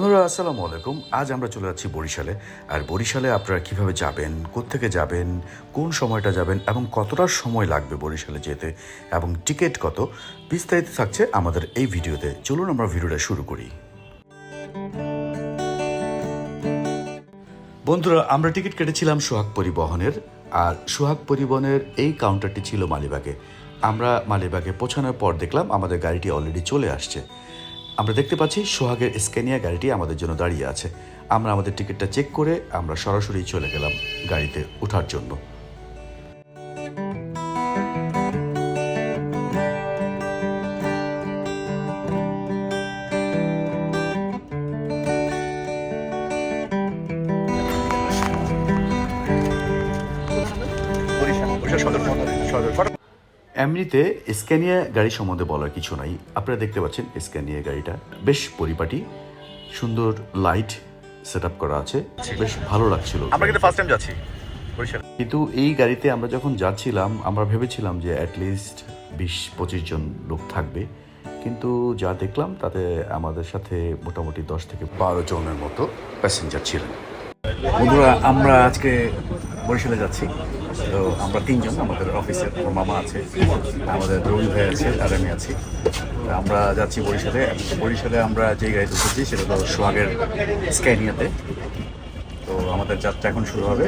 বন্ধুরা, আসসালামু আলাইকুম। আজ আমরা চলে যাচ্ছি বরিশালে। আর বরিশালে আপনারা কীভাবে যাবেন, কোত্থেকে যাবেন, কোন সময়টা যাবেন এবং কতটা সময় লাগবে বরিশালে যেতে এবং টিকিট কত, বিস্তারিত থাকছে আমাদের এই ভিডিওতে। চলুন আমরা ভিডিওটা শুরু করি। বন্ধুরা, আমরা টিকিট কেটেছিলাম সোহাগ পরিবহনের। আর সোহাগ পরিবহনের এই কাউন্টারটি ছিল মালিবাগে। আমরা মালিবাগে পৌঁছানোর পর দেখলাম আমাদের গাড়িটি অলরেডি চলে আসছে। আমরা দেখতে পাচ্ছি সোহাগের স্ক্যানিয়া গাড়িটি আমাদের জন্য দাঁড়িয়ে আছে। আমরা আমাদের টিকিটটা চেক করে আমরা সরাসরি চলে গেলাম গাড়িতে ওঠার জন্য। এমনিতে স্ক্যানিয়া গাড়ি সম্বন্ধে বলার কিছু নাই। আপনারা দেখতে পাচ্ছেন স্ক্যানিয়া গাড়িটা। বেশ পরিপাটি সুন্দর লাইট সেট আপ করা আছে। বেশ ভালো লাগছিল। আমরা কিন্তু ফার্স্ট টাইম যাচ্ছি। কিন্তু এই গাড়িতে আমরা যখন যাচ্ছিলাম আমরা ভেবেছিলাম যে অ্যাটলিস্ট বিশ পঁচিশ জন লোক থাকবে। কিন্তু যা দেখলাম তাতে আমাদের সাথে মোটামুটি দশ থেকে বারো জনের মতো প্যাসেঞ্জার ছিলেন। বন্ধুরা আমরা আজকে বরিশালে যাচ্ছি। তো আমরা তিনজন, আমাদের অফিসের আমার মামা আছে, আমাদের দ্রৌল ভাই আছে, আর আমি আছি। আমরা যাচ্ছি বরিশালে। বরিশালে আমরা যে গাড়িতে উঠেছি, সেটা তো সোহাগের স্ক্যানিয়াতে। তো আমাদের যাত্রা এখন শুরু হবে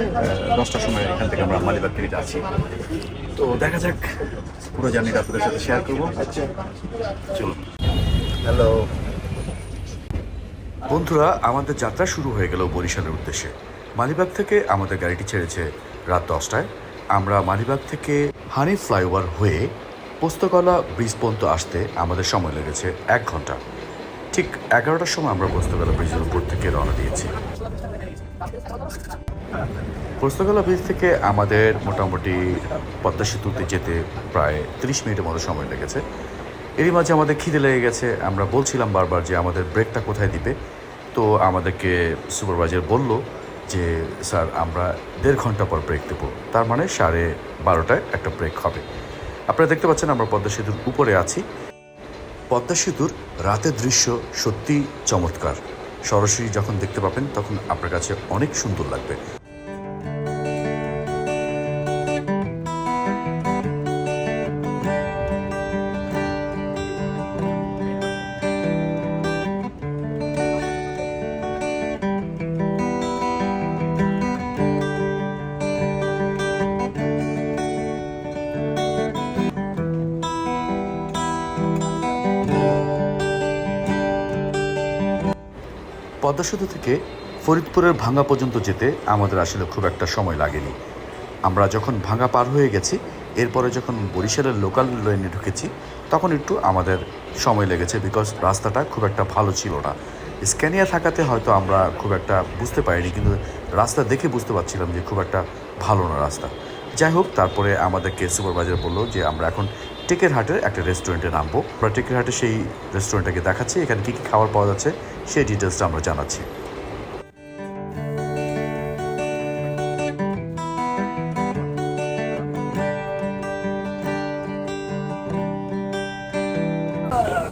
দশটার সময় এখান থেকে আমরা মালিবাগ থেকে যাচ্ছি। তো দেখা যাক, পুরো জার্নিটা আপনাদের সাথে শেয়ার করব। চলুন। হ্যালো বন্ধুরা, আমাদের যাত্রা শুরু হয়ে গেল বরিশালের উদ্দেশ্যে। মালিবাগ থেকে আমাদের গাড়িটি ছেড়েছে রাত দশটায়। আমরা মানিবাগ থেকে হানি ফ্লাইওভার হয়ে পোস্তকলা, ব্রিজ পর্যন্ত আসতে আমাদের সময় লেগেছে এক ঘণ্টা। ঠিক এগারোটার সময় আমরা পোস্তকলা ব্রিজের উপর থেকে রওনা দিয়েছি। পোস্তকলা ব্রিজ থেকে আমাদের মোটামুটি পদ্মা সেতুতে যেতে প্রায় তিরিশ মিনিটের মতো সময় লেগেছে। এরই মাঝে আমাদের খিদে লেগে গেছে। আমরা বলছিলাম বারবার যে আমাদের ব্রেকটা কোথায় দিবে? তো আমাদেরকে সুপারভাইজার বলল যে, স্যার, আমরা দেড় ঘণ্টা পর ব্রেক দেবো। তার মানে সাড়ে বারোটায় একটা ব্রেক হবে। আপনারা দেখতে পাচ্ছেন আমরা পদ্মা সেতুর উপরে আছি। পদ্মা সেতুর রাতের দৃশ্য সত্যি চমৎকার। সরাসরি যখন দেখতে পাবেন, তখন আপনার কাছে অনেক সুন্দর লাগবে। পদ্মা সেতু থেকে ফরিদপুরের ভাঙ্গা পর্যন্ত যেতে আমাদের আসলে খুব একটা সময় লাগেনি। আমরা যখন ভাঙ্গা পার হয়ে গেছি, এরপরে যখন বরিশালের লোকাল লাইনে ঢুকেছি, তখন একটু আমাদের সময় লেগেছে বিকজ রাস্তাটা খুব একটা ভালো ছিল না। স্ক্যানিয়া থাকাতে হয়তো আমরা খুব একটা বুঝতে পারিনি, কিন্তু রাস্তা দেখে বুঝতে পারছিলাম যে খুব একটা ভালো না রাস্তা। যাই হোক, তারপরে আমাদেরকে সুপারভাইজার বলল যে আমরা এখন টেকের হাটের একটা রেস্টুরেন্টে নামবো। আমরা টেকের হাটে সেই রেস্টুরেন্টটাকে দেখাচ্ছি। এখানে কী কী খাবার পাওয়া যাচ্ছে, সেই ডিটেলসটা আমরা জানাচ্ছি।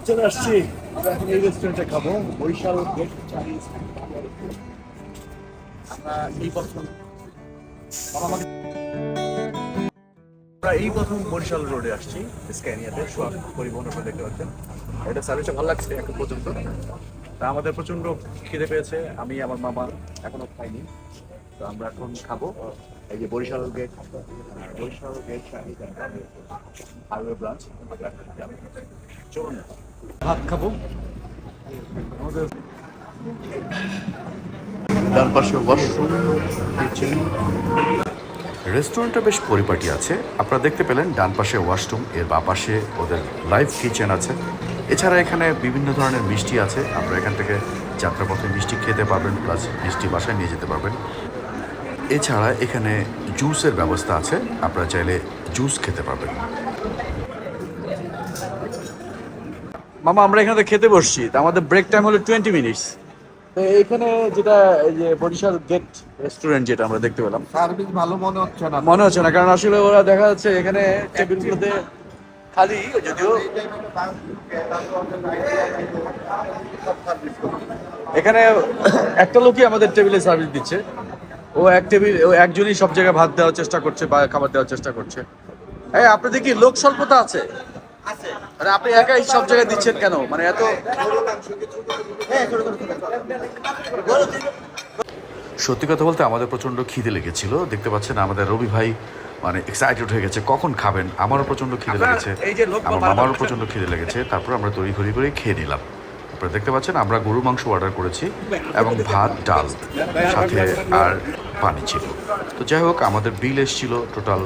চলে আসছি। এই রেস্টুরেন্টে খাব আমরা এই আমাকে আমরা এই প্রথম বরিশাল রোডে আসছি, স্ক্যানিয়াতে সোয়াগ পরিবহন আপনারা দেখতে পাচ্ছেন। এটা সার্ভিসটা ভালো লাগছে এখন পর্যন্ত। তা আমাদের প্রচণ্ড খিদে পেয়েছে, আমি, আমার মামা এখনও খাইনি। তো আমরা এখন খাব। এই যে Barishal gate Barishal gate highway branch. চলুন, ভাত খাব। আমাদের ডান পাশে ওয়াশরুম রেস্টুরেন্টটা বেশ পরিপাটি আছে। আপনারা দেখতে পেলেন ডান পাশে ওয়াশরুম, এর বা পাশে ওদের লাইভ কিচেন আছে। এছাড়া এখানে বিভিন্ন ধরনের মিষ্টি আছে। আপনারা এখান থেকে যাত্রাপথে মিষ্টি খেতে পারবেন, প্লাস মিষ্টি বাসায় নিয়ে যেতে পারবেন। এছাড়া এখানে জুসের ব্যবস্থা আছে। আপনারা চাইলে জুস খেতে পারবেন। মামা, আমরা এখানে খেতে বসছি। আমাদের ব্রেক টাইম হলো টোয়েন্টি মিনিটস তো এখানে যেটা এই যে বরিশাল গেট রেস্টুরেন্ট যেটা আমরা দেখতে পেলাম। সার্ভিস ভালো মনে হচ্ছে না। মনে হচ্ছে না কারণ আসলে ওরা দেখা যাচ্ছে এখানে টেবিলগুলোতে খালি যদিও এখানে একটা লোকই আমাদের টেবিলে সার্ভিস দিচ্ছে। ও এক টেবিল ও একজনই সব জায়গায় ভাত দেওয়ার চেষ্টা করছে বা খাবার দেওয়ার চেষ্টা করছে। এই আপনাদের কি লোক স্বল্পতা আছে? মানে আপনি একাই সব জায়গায় দিচ্ছেন কেন? মানে এত সত্যি কথা বলতে আমাদের প্রচণ্ড খিদে লেগেছিল। দেখতে পাচ্ছেন আমাদের রবি ভাই মানে এক্সাইটেড হয়ে গেছে। কখন খাবেন? আমারও প্রচণ্ড খিদে লেগেছে। আমার মামারও প্রচণ্ড খিদে লেগেছে। তারপর আমরা তৈরি ঘড়ি করে খেয়ে নিলাম। আপনারা দেখতে পাচ্ছেন আমরা গরু মাংস অর্ডার করেছি এবং ভাত ডাল সাথে আর পানি ছিল। তো যাই হোক আমাদের বিল এসেছিল টোটাল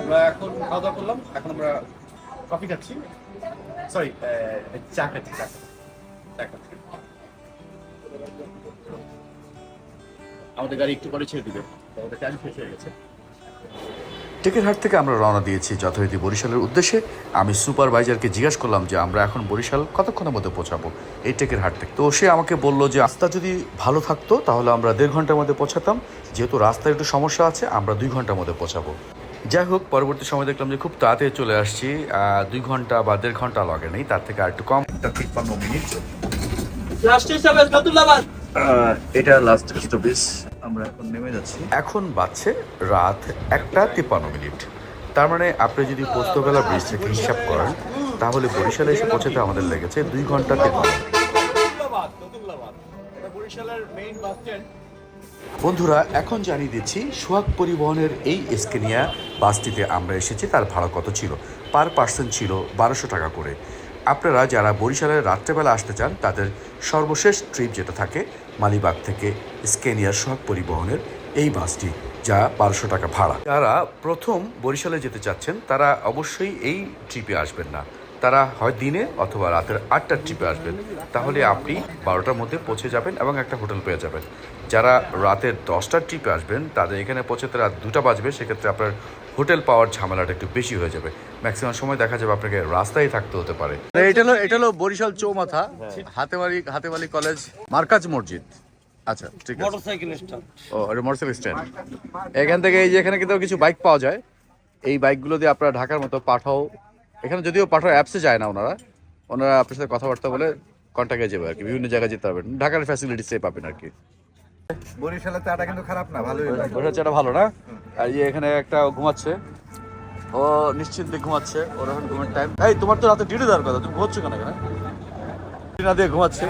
আমরা এখন খাওয়া দাওয়া করলাম, এখন আমরা কফি খাচ্ছি। সরি চা খাচ্ছি, চা। চা খাচ্ছি। আমাদের গাড়ি একটু পরে ছেড়ে দিবে। আমাদের টাইম শেষ হয়ে গেছে। টেকেরহাট থেকে আমরা রওনা দিয়েছি যথারীতি বরিশালের উদ্দেশ্যে। আমি সুপারভাইজারকে জিজ্ঞাসা করলাম যে আমরা এখন বরিশাল কতক্ষণের মধ্যে পৌঁছাবো? এই টেকেরহাট থেকে তো সে আমাকে বলল যে রাস্তা যদি ভালো থাকতো তাহলে আমরা দেড় ঘণ্টার মধ্যে পৌঁছাতাম। যেহেতু রাস্তায় একটু সমস্যা আছে আমরা দুই ঘণ্টার মধ্যে পৌঁছাবো। যাই হোক পরবর্তী সময় দেখলাম যে খুব তাড়াতাড়ি চলে আসছি। দুই ঘণ্টা বা দেড় ঘণ্টা লাগে নেই তার থেকে আর একটু কম। একটা তিপ্পান্ন মিনিট। এটা লাস্ট স্টপেজ আমরা এখন নেমে যাচ্ছি। এখন বাজছে রাত একটা তিপ্পান্ন মিনিট। তার মানে আপনি যদি পোস্তবেলা ব্রিজ থেকে হিসাব করেন, তাহলে বরিশালে এসে পৌঁছাতে আমাদের লেগেছে দুই ঘণ্টা তিপ্পান্ন বন্ধুরা, এখন জানিয়ে দিচ্ছি, সোহাগ পরিবহনের এই স্কেনিয়া বাসটিতে আমরা এসেছি, তার ভাড়া কত ছিল? পার পার্সন ছিল বারোশো টাকা করে। আপনারা যারা বরিশালের রাত্রেবেলা আসতে চান, তাদের সর্বশেষ ট্রিপ যেটা থাকে, মালিবাগ থেকে স্কেনিয়ার সোহাগ পরিবহনের এই বাসটি, যা বারোশো টাকা ভাড়া। যারা প্রথম বরিশালে যেতে চাচ্ছেন, তারা অবশ্যই এই ট্রিপে আসবেন না। তারা হয় দিনে অথবা রাতের আটটার ট্রিপে আসবেন। তাহলে আপনি বারোটার মধ্যে পৌঁছে যাবেন এবং একটা হোটেল পেয়ে যাবেন। যারা রাতের দশটার ট্রিপে আসবেন, তাদের এখানে পৌঁছে তারা দুটা বাজবে। সেক্ষেত্রে আপনার হোটেল পাওয়ার ঝামেলাটা একটু বেশি হয়ে যাবে। ম্যাক্সিমাম সময় দেখা যাবে আপনাকে রাস্তায় থাকতে হতে পারে। এটা হলো এটা হলো বরিশাল চৌমাথা হাতেমারি হাতেমালি কলেজ মার্কাজ মসজিদ। আচ্ছা ঠিক আছে। মোটরসাইকেল স্ট্যান্ড ও এটা মোটরসাইকেল স্ট্যান্ড এখান থেকে এই যে এখানে কিন্তু কিছু বাইক পাওয়া যায়। এই বাইকগুলো দিয়ে আপনারা ঢাকার মতো পাঠাও। এখানে যদিও পাঠাও অ্যাপসে যায় না ওনারা। ওনারা আপনার সাথে কথাবার্তা বলে কন্ট্যাক্টে যাবে আর কি। বিভিন্ন জায়গায় যেতে পারবেন। ঢাকার ফ্যাসিলিটি সে পাবেন আর কি। বরিশালের চাটা কিন্তু খারাপ না ভালোই বরিশালের চাটা ভালো না? আর ইয়ে এখানে একটা ঘুমাচ্ছে। ও নিশ্চিন্তে ঘুমাচ্ছে ওর এখন ঘুমের টাইম এই তোমার তো রাতে ডিউটি দেওয়ার কথা তুমি ঘুমাচ্ছ কেন এখানে? না দিয়ে ঘুমাচ্ছে।